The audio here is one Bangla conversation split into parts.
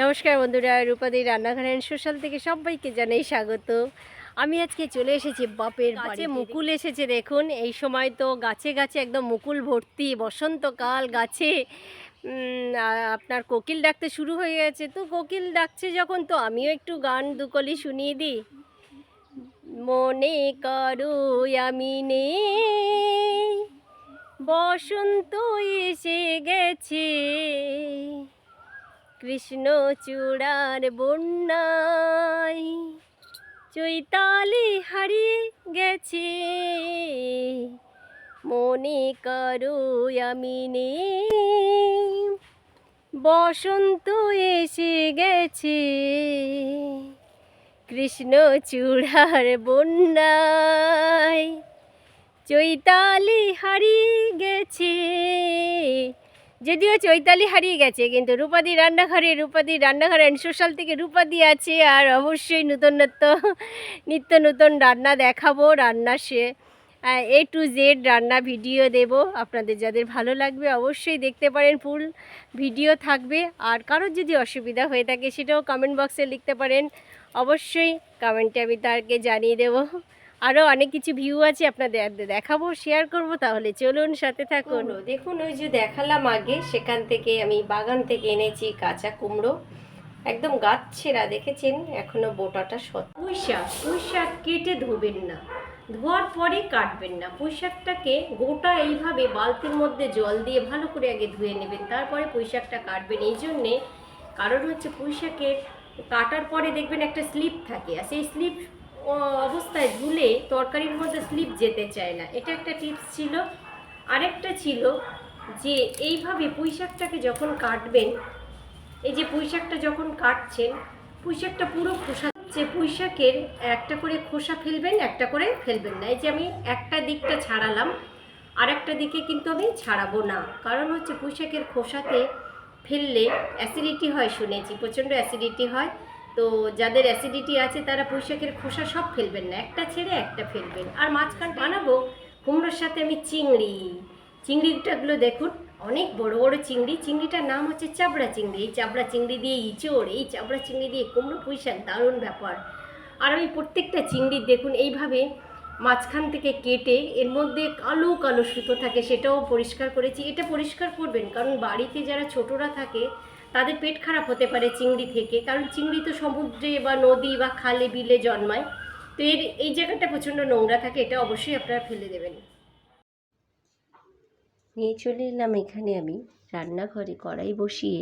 নমস্কার বন্ধুরা রূপাদি রান্নাঘর অ্যান্ড সোশ্যাল থেকে সবাইকে জানাই স্বাগত। আমি আজকে চলে এসেছি বাপের গাছে মুকুল এসেছে দেখুন এই সময় তো গাছে গাছে একদম মুকুল ভর্তি বসন্তকাল গাছে আপনার কোকিল ডাকতে শুরু হয়ে গেছে। তো কোকিল ডাকছে যখন তো আমিও একটু গান দুকলি শুনিয়ে দিই। মনে করো আমি নেই বসন্ত এসে গেছে। কৃষ্ণ চূড়ার বন্যায় চৈতালি হারিয়ে গেছে। মনে করো আমি বসন্ত এসে গেছে। কৃষ্ণ চূড়ার বন্যায় চৈতালি হারিয়ে গেছে। যদিও চৈতালি হারিয়ে গেছে, কিন্তু রূপাদি রান্নাঘরে, রূপাদি রান্নাঘর অ্যান্ড সোশ্যাল থেকে রূপাদি আছে আর অবশ্যই নতুন নত্য নিত্য নতুন রান্না দেখাবো, রান্না সে এ টু জেড রান্না ভিডিও দেব। আপনাদের যাদের ভালো লাগবে অবশ্যই দেখতে পারেন, ফুল ভিডিও থাকবে। আর কারোর যদি অসুবিধা হয়ে থাকে সেটাও কমেন্ট বক্সে লিখতে পারেন। অবশ্যই কমেন্টে আমি তাকে জানিয়ে দেবো। আরও অনেক কিছু ভিউ আছে আপনাদের দেখাবো শেয়ার করব, তাহলে চলুন সাথে থাকুন। দেখুন, ওই যে দেখালাম আগে, সেখান থেকে আমি বাগান থেকে এনেছি কাঁচা কুমড়ো। একদম গাছ ছেঁড়া, দেখেছেন? এখনও বোটাটা সত পুঁই শাক পুঁই শাক কেটে ধোবেন না। ধোয়ার পরে কাটবেন না। পুঁই শাকটাকে গোটা এইভাবে বালতির মধ্যে জল দিয়ে ভালো করে আগে ধুয়ে নেবেন। তারপরে পুঁই শাকটা কাটবেন। এই জন্যে কারণ হচ্ছে পুঁই শাকের কাটার পরে দেখবেন একটা স্লিপ থাকে। আর সেই স্লিপ অবস্থায় ধুলে তরকারির মধ্যে স্লিপ যেতে চায় না। এটা একটা টিপস ছিল। আরেকটা ছিল যে, এইভাবে পুঁই শাকটাকে যখন কাটবেন, এই যে পুঁই শাকটা যখন কাটছেন পুঁই শাকটা পুরো খোসা যে পুঁই শাকের একটা করে খোসা ফেলবেন, একটা করে ফেলবেন না। এই যে আমি একটা দিকটা ছাড়ালাম আর একটা দিকে কিন্তু আমি ছাড়াবো না। কারণ হচ্ছে পুঁই শাকের খোসাতে ফেললে অ্যাসিডিটি হয় শুনেছি, প্রচণ্ড অ্যাসিডিটি হয়। তো যাদের অ্যাসিডিটি আছে, তারা পুঁইশাকের খোসা সব ফেলবেন না। একটা ছেড়ে একটা ফেলবেন। আর মাঝখান বানাবো কুমড়োর সাথে আমি চিংড়ি। চিংড়িটাগুলো দেখুন, অনেক বড় বড় চিংড়ি। চিংড়িটার নাম হচ্ছে চাবড়া চিংড়ি। এই চাবড়া চিংড়ি দিয়ে ইঁচড়, এই চাবড়া চিংড়ি দিয়ে কুমড়ো পুঁইশাক দারুণ ব্যাপার। আর আমি প্রত্যেকটা চিংড়ি দেখুন, এইভাবে মাঝখান থেকে কেটে এর মধ্যে কালো কালো সুতো থাকে, সেটাও পরিষ্কার করেছি। এটা পরিষ্কার করবেন, কারণ বাড়িতে যারা ছোটরা থাকে তাদের পেট খারাপ হতে পারে চিংড়ি থেকে, কারণ চিংড়ি তো সমুদ্রে বা নদী বা খালে, বিলে জন্মায়। তো এর, এই জায়গাটা প্রচণ্ড নোংরা থাকে, এটা অবশ্যই আপনারা ফেলে দেবেন। নিয়ে চলে এলাম এখানে আমি, রান্নাঘরে কড়াই বসিয়ে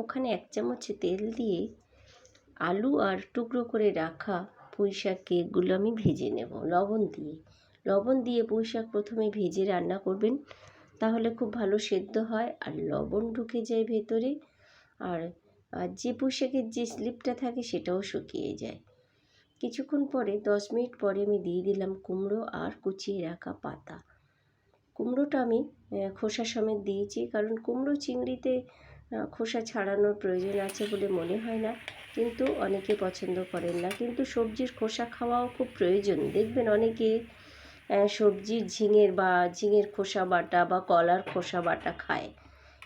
ওখানে এক চামচ তেল দিয়ে আলু আর টুকরো করে রাখা পুঁই শাককে এগুলো আমি ভেজে নেব, লবণ দিয়ে। লবণ দিয়ে পুঁই শাক প্রথমে ভেজে রান্না করবেন, তাহলে খুব ভালো সেদ্ধ হয় আর লবণ ঢুকে যায় ভেতরে। আর যে পোশাকের যে স্লিপটা থাকে সেটাও শুকিয়ে যায়। কিছুক্ষণ পরে, দশ মিনিট পরে আমি দিয়ে দিলাম কুমড়ো আর কুচিয়ে রাখা পাতা। কুমড়োটা আমি খোসা সমেত দিয়েছি, কারণ কুমড়ো চিংড়িতে খোসা ছাড়ানোর প্রয়োজন আছে বলে মনে হয় না, কিন্তু অনেকে পছন্দ করেন না। কিন্তু সবজির খোসা খাওয়াও খুব প্রয়োজন। দেখবেন অনেকে সবজির ঝিঙের বা ঝিঙের খোসা বাটা বা কলার খোসা বাটা খায়।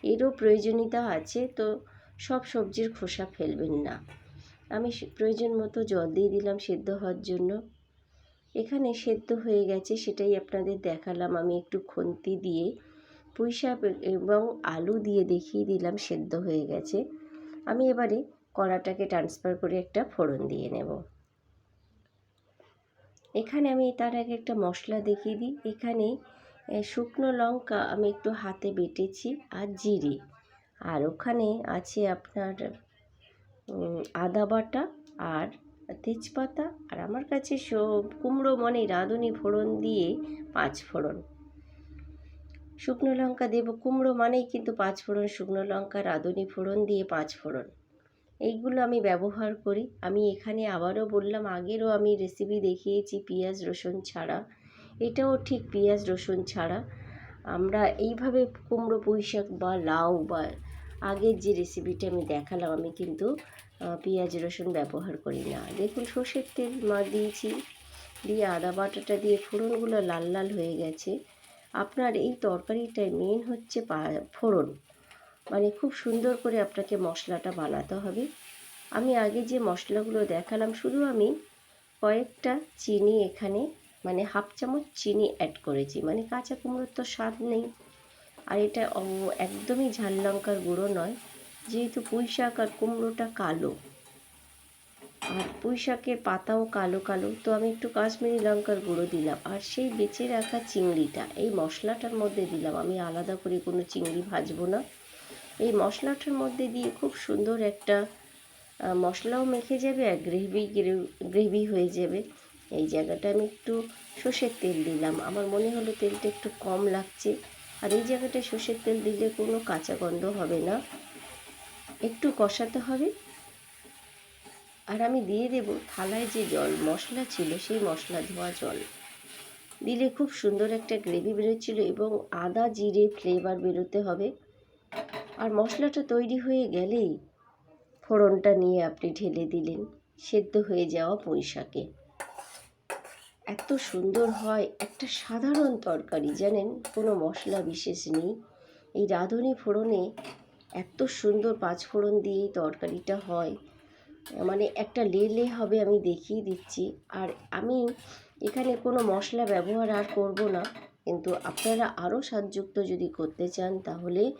এরও প্রয়োজনীয়তা আছে, তো সব সবজির খোসা ফেলবেন না। আমি প্রয়োজন মতো জল দিয়ে দিলাম সেদ্ধ হওয়ার জন্য। এখানে সেদ্ধ হয়ে গেছে, সেটাই আপনাদের দেখালাম। আমি একটু খুন্তি দিয়ে পুঁই শাক এবং আলু দিয়ে দেখিয়ে দিলাম সেদ্ধ হয়ে গেছে। আমি এবারে কড়াটাকে ট্রান্সফার করে একটা ফোড়ন দিয়ে নেব। এখানে আমি তার আগে একটা মশলা দেখিয়ে দিই। এখানে শুকনো লঙ্কা আমি একটু হাতে বেটেছি আর জিরে। আর ওখানে আছে আপনার আদা বাটা আর তেজপাতা আর আমার কাছে সব কুমড়ো মানে রাঁধুনি ফোড়ন দিয়ে পাঁচ ফোড়ন। শুকনো লঙ্কা দেবো, কুমড়ো মানেই কিন্তু পাঁচ ফোড়ন, শুকনো লঙ্কা রাঁধুনি ফোড়ন দিয়ে পাঁচ ফোড়ন। এইগুলো আমি ব্যবহার করি। আমি এখানে আবারও বললাম, আগেরও আমি রেসিপি দেখিয়েছি পেঁয়াজ, রসুন ছাড়া। এটাও ঠিক পেঁয়াজ, রসুন ছাড়া। আমরা এইভাবে কুমড়ো পুঁই শাক বা লাউ বা আগের যে রেসিপিটা আমি দেখালাম, আমি কিন্তু পেঁয়াজ, রসুন ব্যবহার করি না। দেখুন, সর্ষের তেল মা, দিয়েছি। দিয়ে আদা বাটাটা দিয়ে ফোড়নগুলো লাল লাল হয়ে গেছে। আপনার এই তরকারিটায় মেন হচ্ছে ফোড়ন। মানে খুব সুন্দর করে আপনাকে মশলাটা বানাতে হবে। আমি আগে যে মশলাগুলো দেখালাম, শুধু আমি কয়েকটা চিনি এখানে মানে হাফ চামচ চিনি অ্যাড করেছি। মানে কাঁচা কুমড়োর তো স্বাদ নেই। আর এটা একদমই ঝাল লঙ্কার গুঁড়ো নয়, যেহেতু পুঁই শাক আর কুমড়োটা কালো। আর পুঁই শাকের পাতাও কালো কালো, তো আমি একটু কাশ্মীরি লঙ্কার গুঁড়ো দিলাম। আর সেই বেঁচে রাখা চিংড়িটা, এই মশলাটার মধ্যে দিলাম। আমি আলাদা করে কোনো চিংড়ি ভাজবো না। এই মশলাটার মধ্যে দিয়ে খুব সুন্দর একটা মশলাও মেখে যাবে আর গ্রেভি গ্রেভি হয়ে যাবে। এই জায়গাটা আমি একটু সর্ষের তেল দিলাম। আমার মনে হলো তেলটা একটু কম লাগছে। আর এই জায়গাটায় সর্ষের তেল দিলে কোনো কাঁচা গন্ধ হবে না। একটু কষাতে হবে। আর আমি দিয়ে দেব থালায় যে জল, মশলা ছিল সেই মশলা ধোয়া জল। দিলে খুব সুন্দর একটা গ্রেভি বেরোচ্ছিল এবং আদা জিরে ফ্লেভার বেরোতে হবে। আর মশলাটা তৈরি হয়ে গেলেই ফোড়নটা নিয়ে আপনি ঢেলে দিলেন। সেদ্ধ হয়ে যাওয়া পুঁই শাকে এত সুন্দর হয়, একটা সাধারণ তরকারি, জানেন? কোনো মশলা বিশেষ নেই। এই রাঁধুনি ফোড়নে এত সুন্দর পাঁচ ফোড়ন দিয়ে তরকারিটা হয়। মানে একটা লে লে হবে আমি দেখিয়ে দিচ্ছি। আর আমি এখানে কোনো মশলা ব্যবহার আর করব না। কিন্তু আপনারা আরও স্বাদযুক্ত যদি করতে চান, তাহলে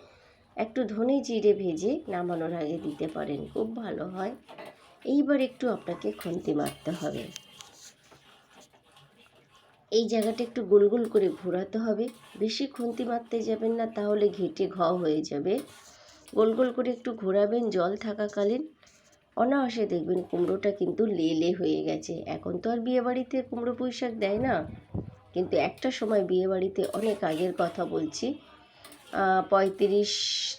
একটু ধনে জিরে ভেজে নামানোর আগে দিতে পারেন। খুব ভালো হয়। এইবার একটু আপনাকে খুন্তি মারতে হবে। এই জায়গাটা একটু গোল গোল করে ঘোরাতে হবে। বেশি খুন্তি মারতে যাবেন না, তাহলে ঘেটে ঘ হয়ে যাবে। গোল গোল করে একটু ঘোরাবেন, জল থাকাকালীন। অনায়াসে দেখবেন কুমড়োটা কিন্তু লে লে হয়ে গেছে। এখন তো আর বিয়েবাড়িতে কুমড়ো পুঁই দেয় না। কিন্তু একটা সময় বিয়েবাড়িতে অনেক আগের কথা বলছি। পঁয়ত্রিশ,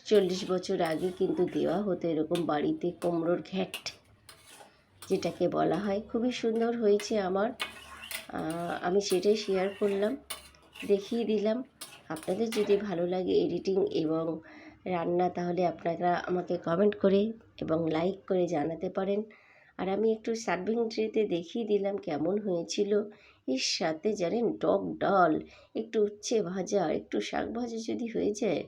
চল্লিশ বছর আগে কিন্তু দেওয়া হতো এরকম বাড়িতে কুমড়োর ঘ্যাট, যেটাকে বলা হয়। খুবই সুন্দর হয়েছে আমার। আমি সেটাই শেয়ার করলাম। দেখিয়ে দিলাম। আপনাদের যদি ভালো লাগে এডিটিং এবং রান্না, তাহলে আপনারা আমাকে কমেন্ট করে এবং লাইক করে জানাতে পারেন। আর আমি একটু সার্ভিং ট্রেতে দেখিয়ে দিলাম কেমন হয়েছিল। এর সাথে জানেন, টক ডাল, একটু উচ্ছে ভাজা, একটু শাক ভাজা যদি হয়ে যায়,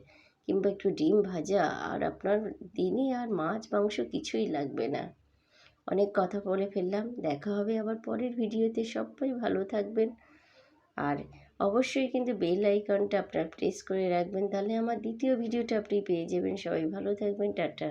কিংবা একটু ডিম ভাজা, আর আপনার দিনে আর মাছ, মাংস কিছুই লাগবে না। অনেক কথা বলে ফেললাম। দেখা হবে আবার পরের ভিডিওতে। সবাই ভালো থাকবেন। আর অবশ্যই কিন্তু বেল আইকনটা আপনার প্রেস করে রাখবেন। তাহলে আমার দ্বিতীয় ভিডিওটা আপনি পেয়ে যাবেন। সবাই ভালো থাকবেন। টাটা।